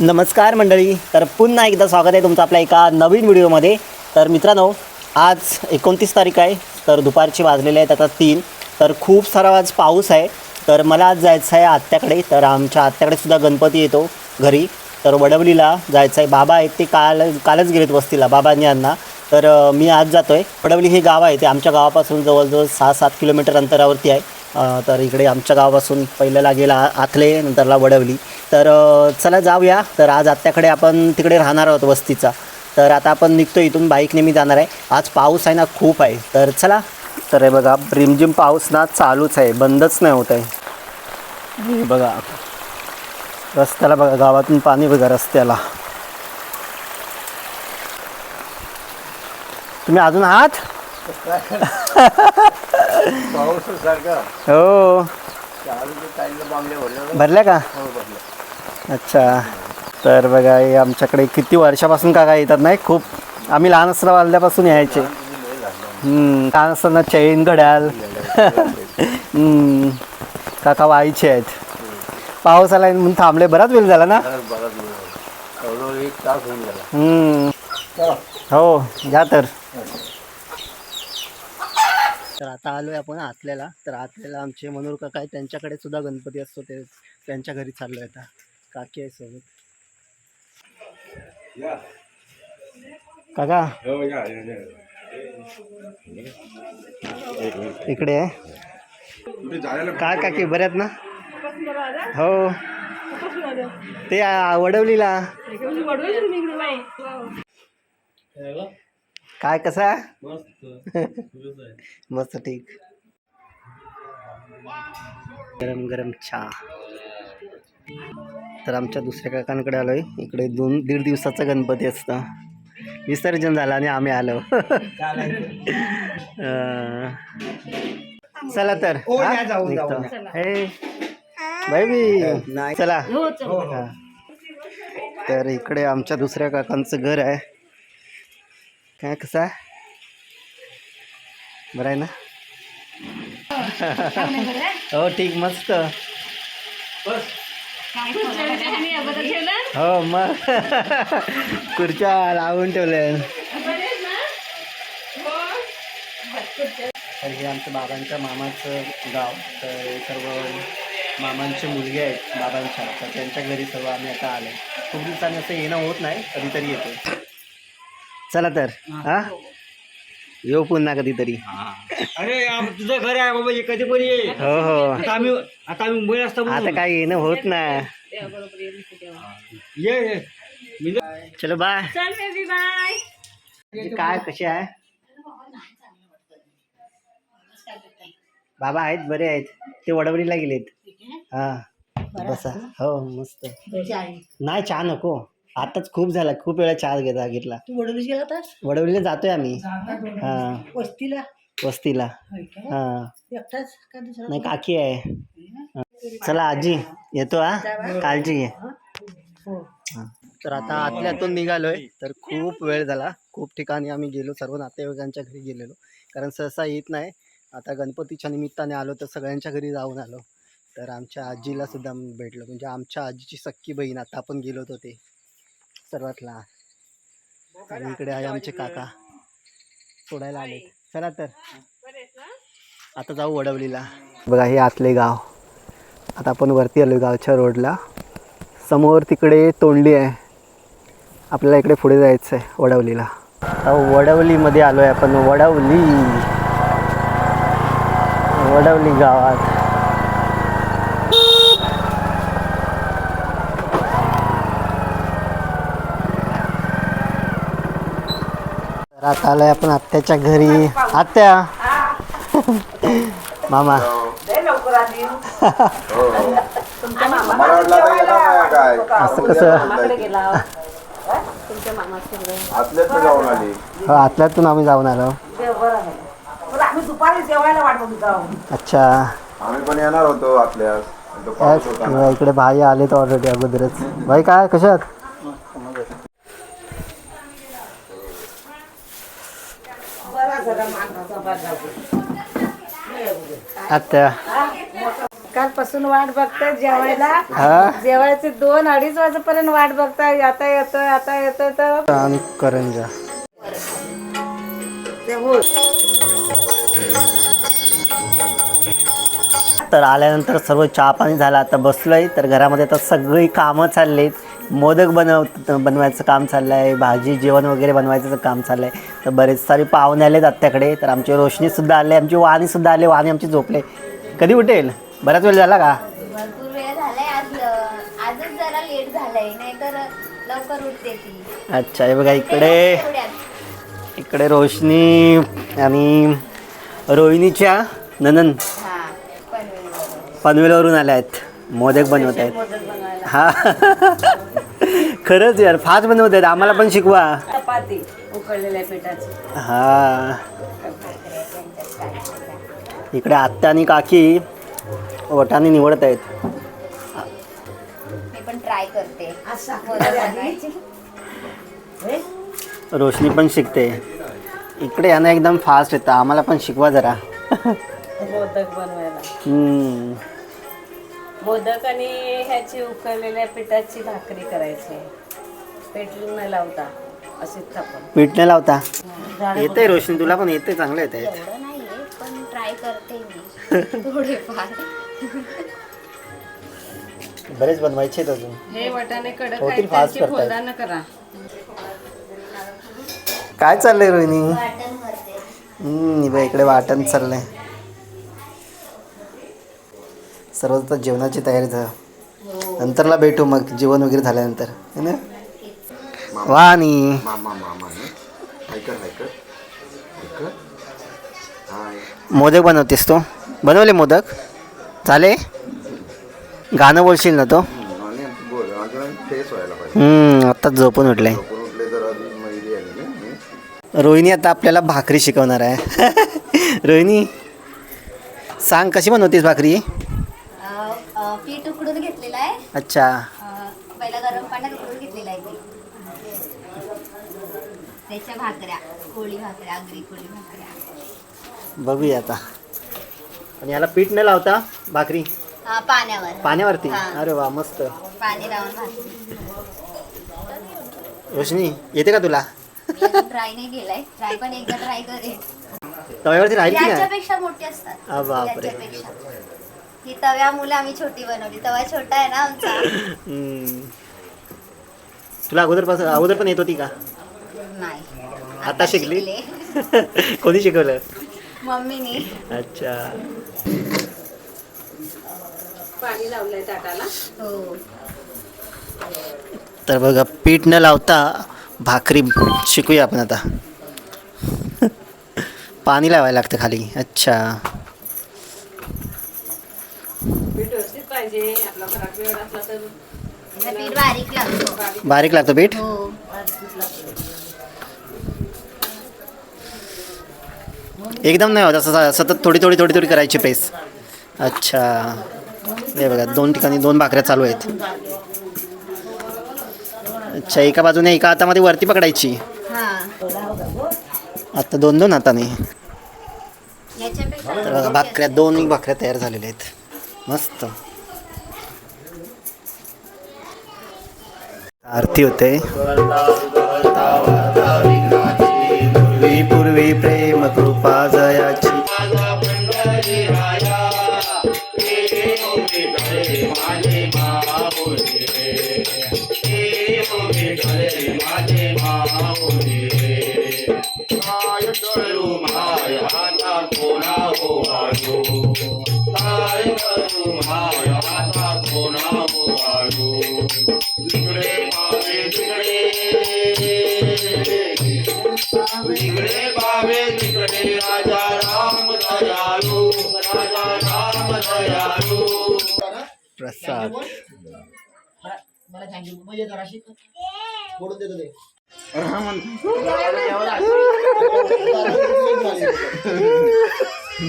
नमस्कार मंडळी तर पुन्हा एकदा स्वागत आहे तुमचं आपल्या एका नवीन व्हिडिओमध्ये. तर मित्रांनो आज एकोणतीस तारीख आहे तर दुपारची वाजलेले आहेत आता तीन. तर खूप सारा आज पाऊस आहे तर मला आज जायचं आहे आत्याकडे. तर आमच्या आत्याकडे सुद्धा गणपती येतो घरी. तर वडवलीला जायचं आहे. बाबा आहेत ते काल कालच गेलेत वस्तीला बाबांनी यांना. तर मी आज जातो आहे वडवली हे गाव आहे ते आमच्या गावापासून जवळजवळ सहा सात किलोमीटर अंतरावरती आहे. तर इकडे आमच्या गावापासून पहिल्याला गेला आथले नंतरला वडवली. तर चला जाऊया. तर आज आत्याकडे आपण तिकडे राहणार आहोत वस्तीचा. तर आता आपण निघतो इथून बाईकने मी जाणार आहे. आज पाऊस आहे ना खूप आहे. तर चला. तर हे बघा रिमझिम पाऊस ना चालूच आहे. बंदच नाही होत आहे. बघा. रस्त्याला बघा गावातून पाणी बघा रस्त्याला. तुम्ही अजून आहात? हो. भरल्या का? अच्छा. तर बघा हे आमच्याकडे किती वर्षापासून काका येतात नाही खूप. आम्ही लहान असताना वाजल्यापासून यायचे. लहान असताना चैन घड्याल काका व्हायचे आहेत. पाऊस आला म्हणून थांबले. बराच वेळ झाला ना? बराच बराच वेळ झाला. जवळजवळ एक तास होऊन गेला. हम्म, हो घ्या तर. तर आता आलोय आपण आतल्याला. तर आतल्याला आमचे काका आहेत. त्यांच्याकडे सुद्धा गणपती असतो. ते त्यांच्या घरी चाललोय आता. काकी आहे सोबत. काका? हो या या, या. इकडे आहे. कुठे जायला काय काकी? बऱ्यात ना? हो. ते आ, वडवलीला. काय कसा? मस्त ठीक. गरम गरम चहा. तर आमच्या दुसऱ्या काकांकडे आलोय. इकडे दोन दीड दिवसाचा गणपती असतं. विसर्जन झालं आणि आम्ही आलो. चला तर. हा? बाय बी चला. हा. तर इकडे आमच्या दुसऱ्या काकांचं घर आहे. काय कसं आहे? बरं आहे ना? हो ठीक मस्त. हो मग. खुर्च्या लावून ठेवल्या तर हे आमचं बाबांच्या मामाचं गाव. तर हे सर्व मामांचे मुलगे आहेत बाबांच्या. तर त्यांच्या घरी सर्व आम्ही आता आलो. खूप दिवसांनी असं येणं होत नाही कधीतरी येतो. चला तर हा? येऊ पुन्हा कधीतरी. अरे आम- तुझं घर आहे बाबा हे कधी पण ये. हो हो. आता आम्ही आता आम्ही मुंबईला असतो आता काय येणं होत नाही. ये ये. चलो बाय काय कसे आहे? बाबा आहेत बरे आहेत. ते वडवलीला गेलेत. हा. बसा. हो मस्त. नाही चहा नको. आताच खूप झाला. खूप वेळा चहा घेता घेतला. तू वडोलीस गेला होतास? वडवलीला जातोय आम्ही. हा. वस्तीला? वस्तीला? हा. एकटाच का दुसरा नाही काकी आहे. हा. चला आजी येतो हा? काळजी घे. हो. हा. तर आता आतल्यातून निघालोय. तर खूप वेळ झाला. खूप ठिकाणी आम्ही गेलो. सर्व नातेवाईकांच्या घरी गेलेलो. कारण सहसा येत नाही. आता गणपतीच्या निमित्ताने आलो तर सगळ्यांच्या घरी जाऊन आलो. तर आमच्या आजीला सुद्धा भेटलो. म्हणजे आमच्या आजीची सक्की बहीण आता आपण गेलो होतो ते सर्वात लहान आणि इकडे आहे आमचे काका. सोडायला आले चला तर. आता जाऊ वडवलीला. बघा हे आतले गाव. आता आपण वरती आलो गावच्या रोडला. समोर तिकडे तोंडली आहे. आपल्याला इकडे पुढे जायचं आहे वडवलीला वडवलीमध्ये आलो आहे आपण. वडवली. वडवली गावात. आता आलोय आपण आत्याच्या घरी. आत्या. मामा. मला वाटलं आता येणार नाही काय असं कसं? आतल्याच जाऊन आली हो आतल्यातून आम्ही जाऊन आलो. अच्छा. आम्ही पण येणार होतो आतल्यास पण तो पाऊस होता ना. इकडे भाई आले तर ऑलरेडी अगोदरच. भाई काय कशात आता कालपासून वाट बघताय जेवायला. हा? जेवायचे दोन अडीच वाजेपर्यंत वाट बघताय. आता येतोय आता येतोय तर आणि करंजा ते हो तर आल्यानंतर सर्व चहा पाणी झालं आता बसलोय. तर घरामध्ये आता सगळी कामं चाललेत. मोदक बनव बनवायचं काम चाललं आहे भाजी जेवण वगैरे बनवायचं काम चाललं आहे तर बरेच सारे पाहुणे आलेत आत्याकडे तर आमची रोशनीसुद्धा आले आमची वाणीसुद्धा आले वाणी आमची झोपले. कधी उठेल? बराच वेळ झाला का? भरपूर वेळ झालाय आज अ, आजच जरा लेट झालंय नाहीतर लवकर उठते ती. अच्छा हे बघा इकडे. इकडे रोशनी आणि रोहिणीच्या ननन हा पनवेलवरून. पनवेलवरून आल्या आहेत. मोदक बनवत आहेत. हा. खरंच यार फास्ट बनवत आहेत. आम्हाला पण शिकवा. चपाती उकळलेल्या पिठाची. हा. इकडे आत्या आणि काकी ओठाने निवडत आहेत. मी पण ट्राय करते. आज साखर मोदक आली. बनवायची. रोशनी पण शिकते. इकडे यांना एकदम फास्ट येतं. आम्हाला पण शिकवा जरा. मोदक बनवायला. हम्म. मोदक आणि ह्याची उकळलेल्या पिठाची भाकरी करायची. पेटून न लावता अशीच थापून पीठ नाही लावता? येते रोशनी तुला पण येते चांगलं येते एवढं नाहीये पण ट्राय करते मी. थोडेफार. बरेच बनवायचे आहेत अजून. हे वटाणे कडक होतील आहेत fast त्यांची करतायत. फोल्डानं करा. काय चाललंय रोहिणी? वाटण करते. हम्म, इकडे वाटण चाललंय. सर्व आता जेवणाची तयारी झाली नंतरला भेटू मग जेवण वगैरे झाल्यानंतर. है ना? वाणी मोदक बनवतेस तू? बनवले मोदक? झाले? गाणं बोलशील ना तो? आत्ताच झोपून उठले. रोहिणी आता आपल्याला भाकरी शिकवणार आहे. रोहिणी सांग कशी बनवतेस भाकरी अ, अ, पीठ उकडून घेतलेलं आहे अच्छा. अ, पहिला गरम पाण्यात उकडून घेतलेलं आहे त्याच्या भाकऱ्या कोळी भाकऱ्या आगरी कोळी भाकऱ्या. बघूया आता. आणि याला पीठ न लावता भाकरी? हा पाण्यावर. पाण्यावरती? हा. अरे वा मस्त. पाणी लावून भाकरी. रोशनी येते का तुला? ट्राय नाही केलाय. ट्राय पण एकदा ट्राय करेन. तव्यावरती राहील की नाही? याच्यापेक्षा मोठी असतात. आ, बापरे. याच्यापेक्षा. ही तव्या मुलं आम्ही छोटी बनवली. तवा छोटा आहे ना आमचा. हम्म. तुला अगोदरपासून अगोदर पण येत होती का? नाही. आता शिकली? शिकले. कोणी शिकवलं? मम्मीनी. अच्छा. पाणी लावलंय ताटाला. हो. तर बघा पीठ न लावता भाकरी शिकूया आपण आता. पाणी लावायला लागतं खाली. अच्छा पीठ व्यवस्थित पाहिजे. आपला घरात वेळ असला तर त्याचा पीठ बारीक लागतो. बारीक. लागतं पीठ? हो. एकदम नाही होत असं सतत थोडी थोडी थोडी थोडी करायची प्रेस अच्छा. हे बघा दोन ठिकाणी दोन भाकऱ्या चालू आहेत. अच्छा एका बाजूने एका हातामध्ये वरती पकडायची. हा. आता दोन दोन हाताने. याच्यापेक्षा तर बघा भाकऱ्या दोन भाकऱ्या तयार झालेल्या आहेत. मस्त. आरती होते. पूर्वी पूर्वी प्रेम कृपा जयाची. माया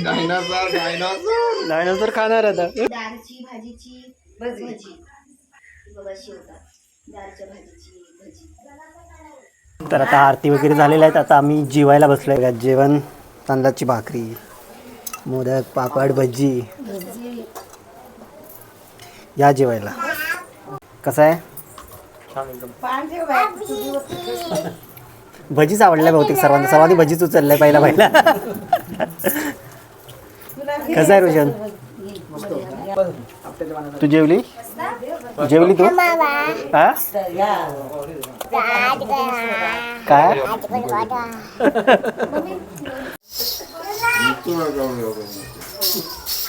डायनासॉर डायनासॉर. डायनोसर खाणार आता. दारची भाजीची भजी. बघा शिवतात दारच्या भाजीची भजी. तर आता आरती वगैरे झालेल्या आहेत. आता आम्ही जेवायला बसलोय. का जेवण तांदळाची भाकरी मोदक पापड भजी. या जेवायला. कसं आहे? भजीच आवडल्या बहुतेक सर्वांना. सर्वांनी भजीच उचललंय पहिला पहिला. कसं आहे रोशन तू जेवली? जेवली तू? हा काय?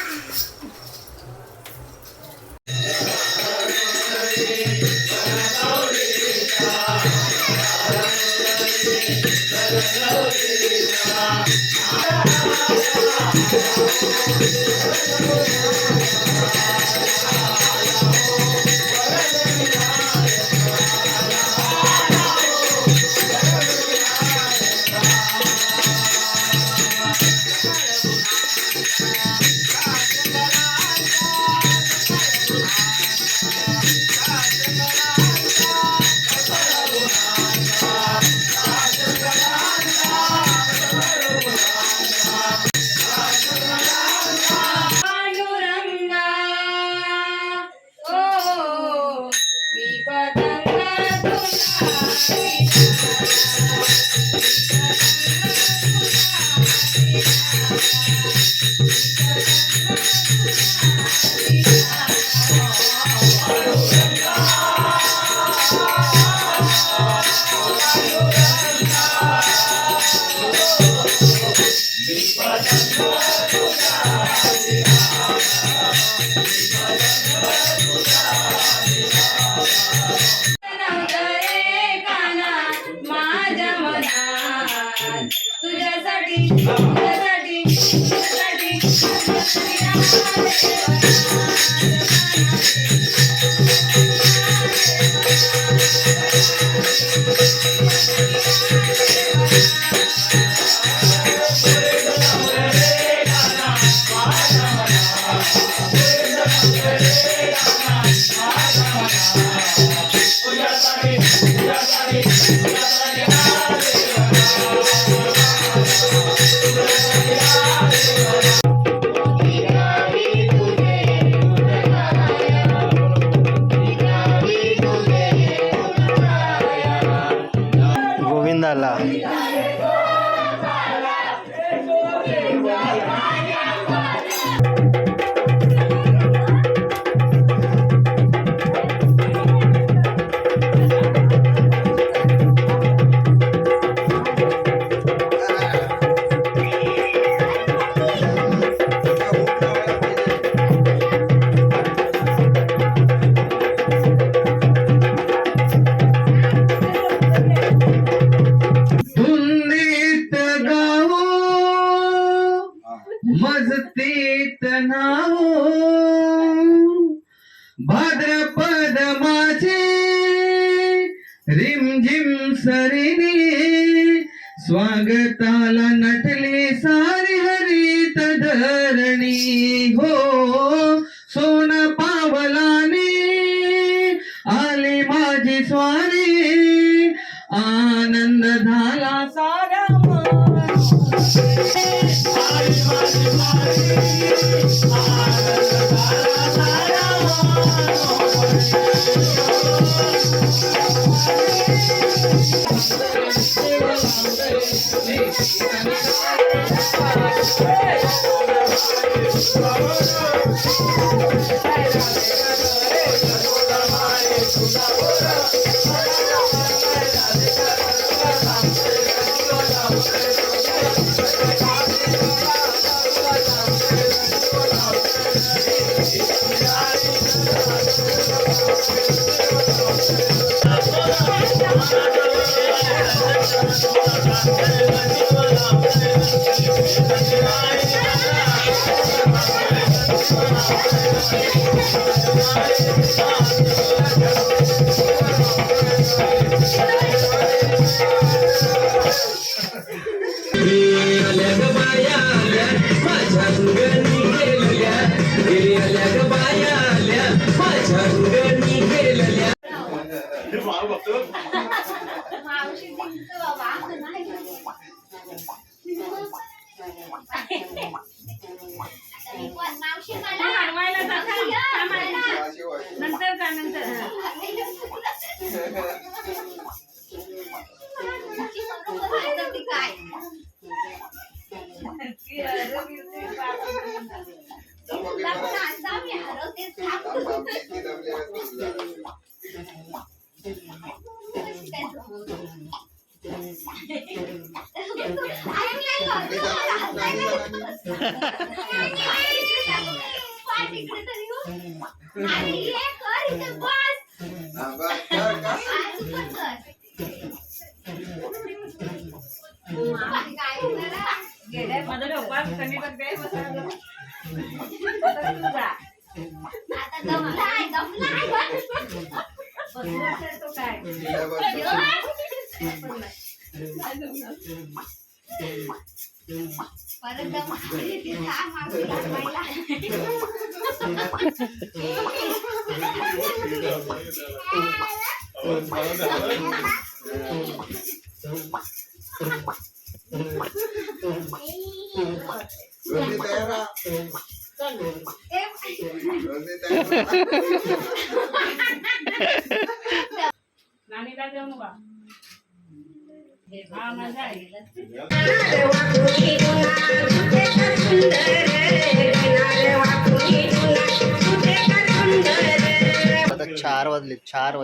रिम झिम सरिनी स्वागताला मावशी दिसतं नानीला देऊ नका हा माझा आहे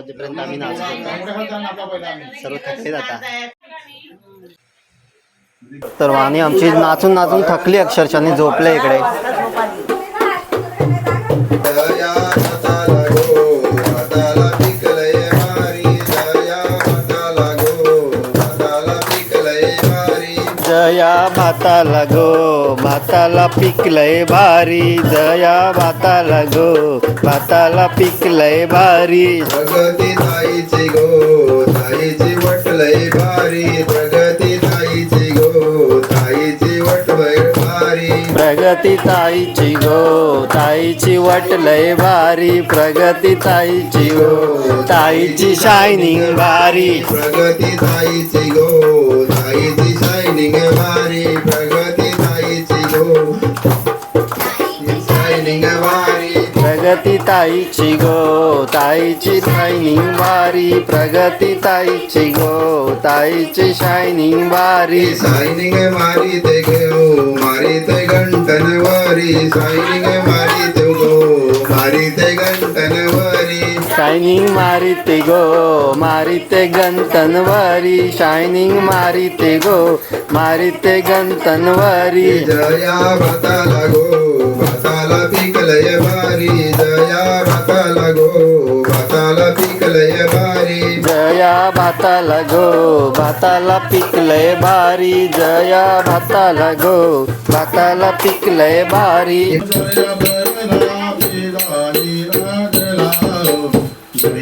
वाजेपर्यंत आम्ही नाचत सर्व थकले आता. तर वाणी आमची नाचून नाचून थकली अक्षरशः झोपले इकडे. जया भाताला गो भाताला पिकलय भारी. जया भाताला गो भाताला पिकलय भारी. प्रगती ताईची गो ताईची वटलय भारी. प्रगती ताईची गो ताईची वटलय भारी. प्रगती ताईची गो ताईची वटलय भारी. प्रगती ताईची गो ताईची शायनिंग भारी. प्रगती ताईची गो भारी प्रगती ताईची गो. प्रगती ताईची गो ताईची शायनिंग भारी प्रगती ताईची गो ताईची शायनिंग भारी शायनिंग मारी ते गो मारी ते घंटन वारी शायनिंग मारी ते गो मारी ते घंटन वारी शायनिंग मारिते गो मारिते गंतनवारी. शायनिंग मारिते गो मारिते गंतनवारी. जया भाताला गो भाताला पिकलय भारी. जया भाताला गो भाताला पिकलय भारी. जया भाताला गो भाताला पिकलय भारी. जया भाताला गो भाताला पिकलय भारी.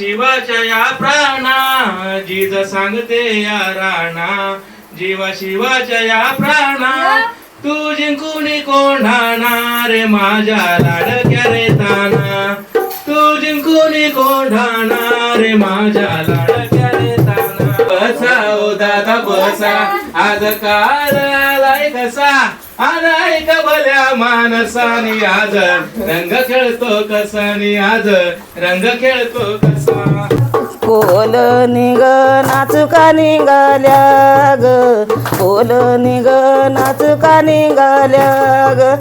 शिवाच्या या प्राणा जिज सांगते या राणा. जीवा शिवाच्या या प्राणा तू जिंकून कोंढाणा रे माझ्या लाडक्या रे ताना. तू जिंकून कोंढाणा रे माझ्या लाडक्या रे ताना. बसा ओ दादा बसा. आज काल कसा आलाय का भल्या मानसानी आज. रंग खेळतो कसानी आज. रंग खेळतो कसा. कोल निग नाचुका निघाल्या ग कोल निग नाचुका निघाल्या ग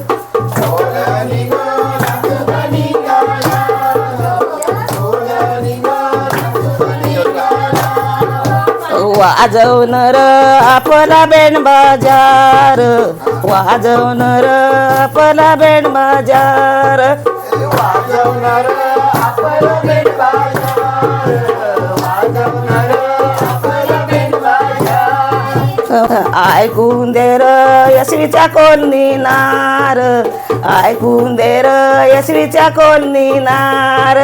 वाजवणार आपला बेण बाजार. वाजवणार आपला बेण बाजार. वाजवणार आपलं ऐकून दे र यशवीच्या कोलनी नार. ऐकून दे र यशवीच्या कोलनी नार.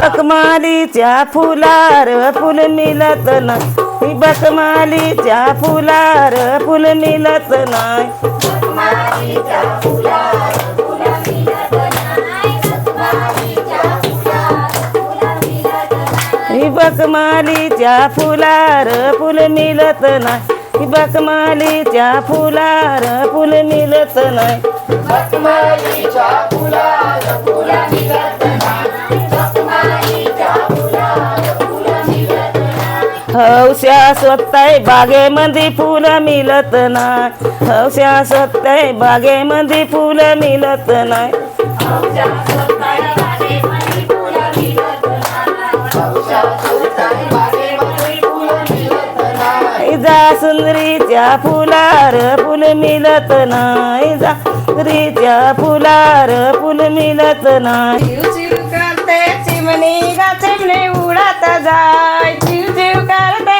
बकमालीच्या फुलार फुल मिळत नाही. बकमालीच्या फुलार फुल मिळत नाही. बकमालीच्या फुलार फुल मिळत नाही. बकमालीच्या फुलार फुल मिळत नाही. हौस्या स्वतः बागेमध्ये फुलं मिळत नाही. हौस्या स्वतः बागेमध्ये फुलं मिळत नाही. जा सुंदरीच्या फुलार फुल मिळत नाही. जा सुंदरीच्या फुलार फुल मिळत नाही. करते चिमणी गा चिमणी उडत जाय चिव चिव करते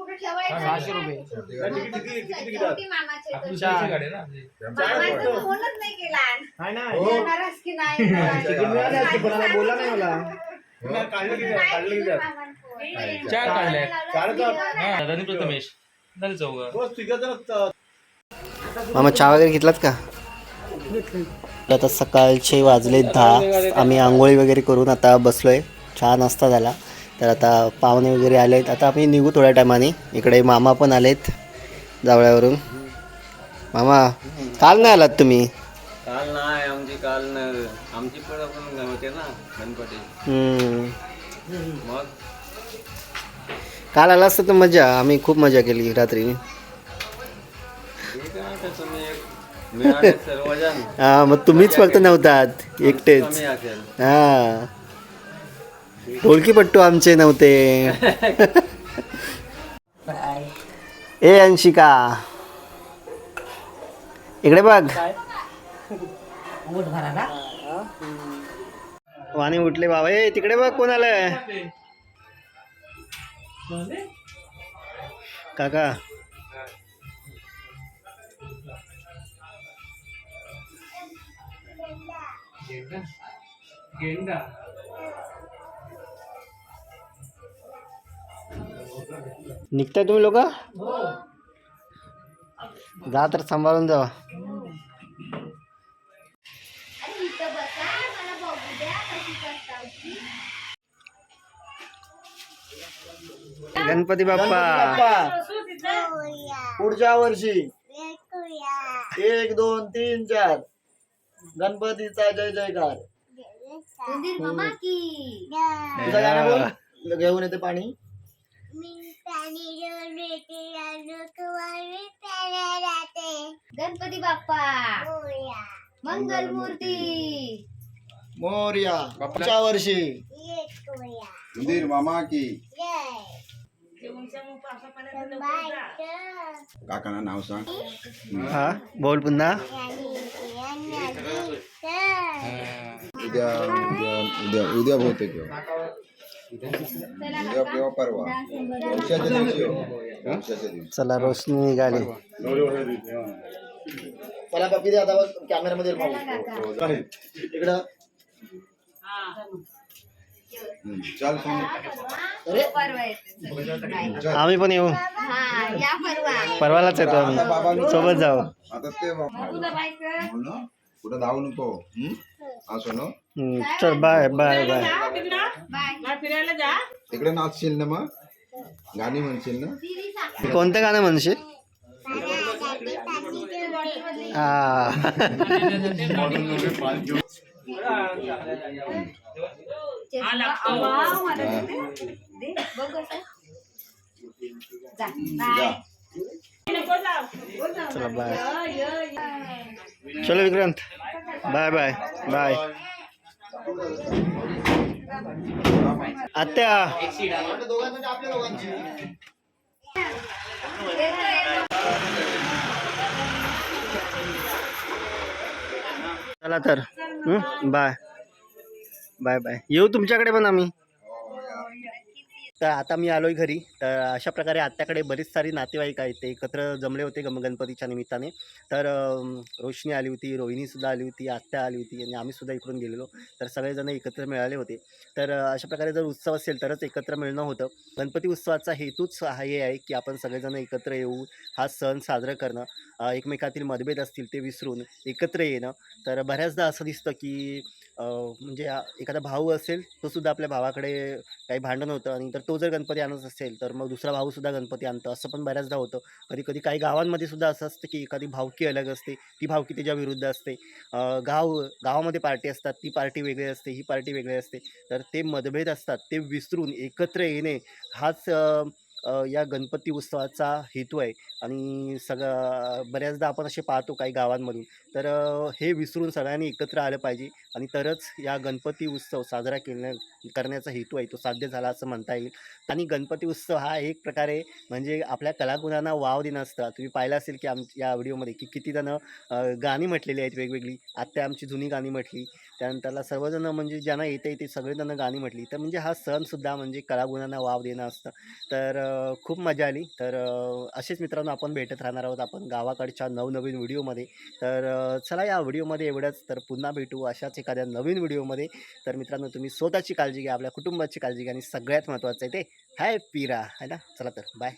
सहाशे रुपये. गाडी आहे ना. फोनच नाही केला. नाही ना येणारच की नाही? तिकीट मिळाली असती पण आता बोलला नाही मला. चार काढले. दादा प्रथमेश. झाले चौघ. मामा चहा वगैरे घेतलात का? आता सकाळचे वाजले दहा. आम्ही आंघोळी वगैरे करून आता बसलोय. चहा नाश्ता झाला. तर आता पाहुणे वगैरे आलेत. आता आम्ही निघू थोड्या टायमाने. इकडे मामा पण आलेत जावळ्यावरून. मामा काल नाही आलात तुम्ही? काल नाही आमची काल न- आमची पण आपण होते ना गणपती. मग? काल आला असतं तर मजा. आम्ही खूप मजा केली रात्री. हा मग तुम्हीच फक्त नव्हतात एकटेच. हा. ढोलकी आमचे नव्हते. ए अंशिका. इकडे बघ. वाणी उठले बाबा ए तिकडे बघ कोण आलंय काका. गेंडा. निघताय तुम्ही लोक? जा तर सांभाळून जावा गणपती बाप्पा. पुढच्या वर्षी. एक दोन तीन चार. गणपतीचा जय जयकार. घेऊन येते पाणी. गणपती बाप्पा. मंगल मूर्ती. मोर्या. पुढच्या वर्षी. उंदीर मामा की. काकांना नाव सांग. हा? बोल पुन्हा. उद्या उद्या उद्या उद्या बहुतेक. उद्या किंवा परवा वंशाच्या दिवशी येऊ. वंशाच्या दिवशी चला रोशनी निघाली. मला पप्पी दे आता कॅमेरामध्ये पाहू. इकडं. हम्म, चल सांग अरे. परवा येते आम्ही पण येऊ. हा या परवा परवालाच येतो आम्ही. सोबत जाऊ. आता ते बाबा बोल ना कुठं धावू नको. हम्म? असं ना चल बाय बाय बाय तिकडे नाचशील ना मग गाणी म्हणशील ना कोणतं गाणं म्हणशील हा जा. चला बाय चलो विक्रांत बाय बाय बाय आत्या. चला तर. बाय. Bye bye. येऊ तुमच्याकडे पण आम्ही. तर आता मी आलोय घरी. तर अशा प्रकारे आत्याकडे बरीच सारी नातेवाईक आहेत. ते एकत्र जमले होते गम गणपतीच्या निमित्ताने. तर रोशनी आली होती रोहिणीसुद्धा आली होती आत्या आली होती आणि आम्हीसुद्धा इकडून गेलेलो. तर सगळेजण एकत्र मिळाले होते. तर अशा प्रकारे जर उत्सव असेल तरच एकत्र मिळणं होतं. गणपती उत्सवाचा हेतूच हा हे आहे की आपण सगळेजण एकत्र येऊ हा सण साजरा करणं एकमेकातील मतभेद असतील ते विसरून एकत्र येणं. तर बऱ्याचदा असं दिसतं की म्हणजे एखादा भाऊ असेल तो सुद्धा आपल्या भावाकडे काही भांडण होतं आणि तर तो जर गणपती आणत असेल तर मग दुसरा भाऊ सुद्धा गणपती आणतो. असं पण बऱ्याचदा होतं. कधी कधी काही गावांमध्ये सुद्धा असं असतं की एखादी भावकी अलग असते ती भावकी त्याच्या विरुद्ध असते. गाव गावामध्ये पार्टी असतात ती पार्टी वेगळी असते ही पार्टी वेगळी असते. तर ते मतभेद असतात ते विसरून एकत्र येणे हाच या गणपती उत्सवाचा हेतू आहे आणि सगळं बऱ्याचदा आपण असे पाहतो काही गावांमधून. तर हे विसरून सगळ्यांनी एकत्र आलं पाहिजे आणि तरच या गणपती उत्सव साजरा केल्या करण्याचा हेतू आहे तो साध्य झाला असं म्हणता येईल. आणि गणपती उत्सव हा एक प्रकारे म्हणजे आपल्या कलागुणांना वाव देणं असतं. तुम्ही पाहिलं असेल की आम या व्हिडिओमध्ये की किती जणं गाणी म्हटलेली आहेत वेगवेगळी. आत्ता आमची जुनी गाणी म्हटली. त्यानंतरला सर्वजण म्हणजे ज्यांना येते येते सगळेजण गाणी म्हटली. तर म्हणजे हा सणसुद्धा म्हणजे कलागुणांना वाव देणं असतं. तर खूप मजा आली. तर असेच मित्रांनो आपण भेटत राहणार आहोत आपण गावाकडच्या नवनवीन व्हिडिओमध्ये. तर चला या व्हिडिओमध्ये एवढंच. तर पुन्हा भेटू अशाच एखाद्या नवीन व्हिडिओमध्ये. तर मित्रांनो तुम्ही स्वतःची काळजी घ्या आपल्या कुटुंबाची काळजी घ्या आणि सगळ्यात महत्त्वाचं आहे ते हॅपी राहा है ना? चला तर बाय